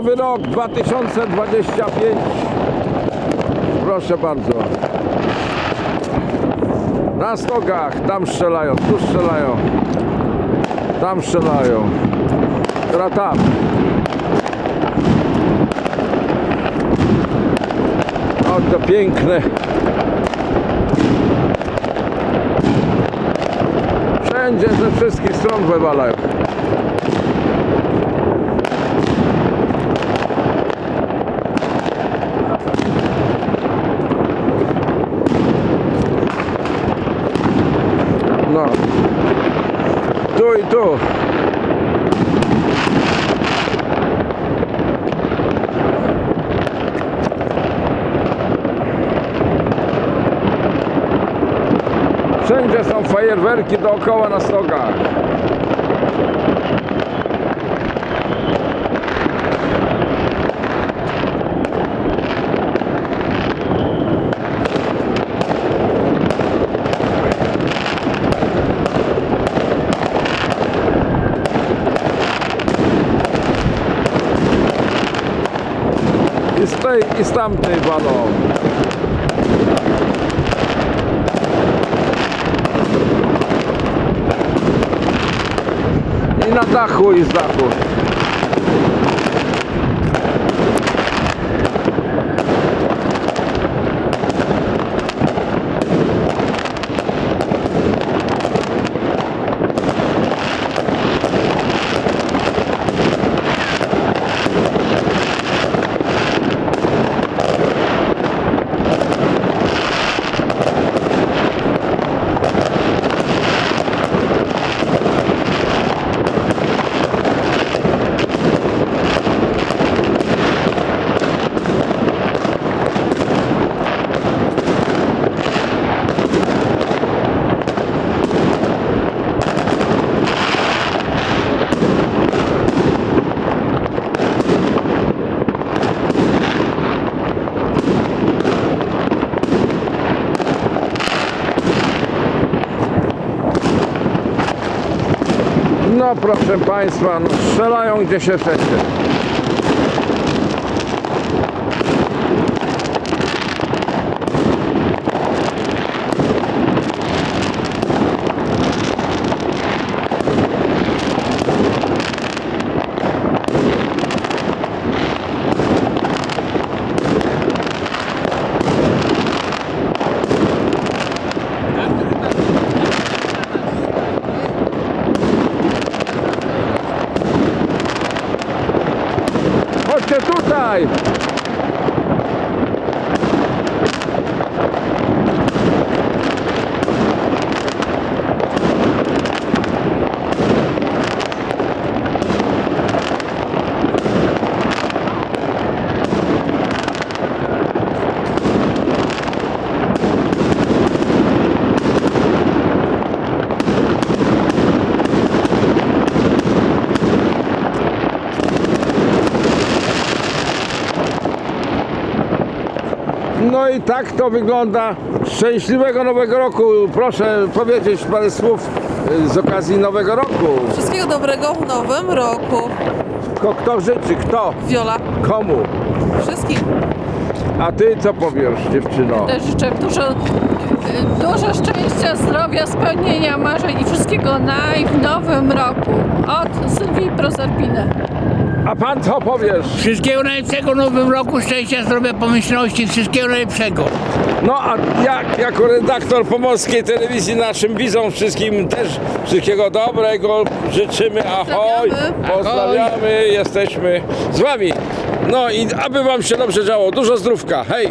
nowy rok 2025. Proszę bardzo. Na stogach, tam strzelają, tu strzelają. Tam strzelają. Teraz tam. O, to piękne. Wszędzie ze wszystkich stron wywalają. Tu i tu. Wszędzie są fajerwerki dookoła na stogach. I z tej i z tamtej walą. I na dachu i z dachu. No proszę Państwa, no, strzelają gdzie się chce. Chodźcie No i tak to wygląda. Szczęśliwego Nowego Roku. Proszę powiedzieć parę słów y, z okazji Nowego Roku. Wszystkiego dobrego w nowym roku. Ko, kto życzy? Kto? Wiola, Komu? wszystkim A ty co powiesz, dziewczyno? Też życzę dużo, dużo szczęścia, zdrowia, spełnienia marzeń i wszystkiego naj w nowym roku. Od Sylwii Prozerbiny. A pan co powiesz? Wszystkiego najlepszego w nowym roku, szczęścia, zdrowia, pomyślności, wszystkiego najlepszego. No a ja jako redaktor Pomorskiej Telewizji naszym widzom wszystkim też wszystkiego dobrego życzymy. Ahoj, Pozdrawiamy. pozdrawiamy, jesteśmy z wami. No i aby wam się dobrze działo, dużo zdrówka. Hej!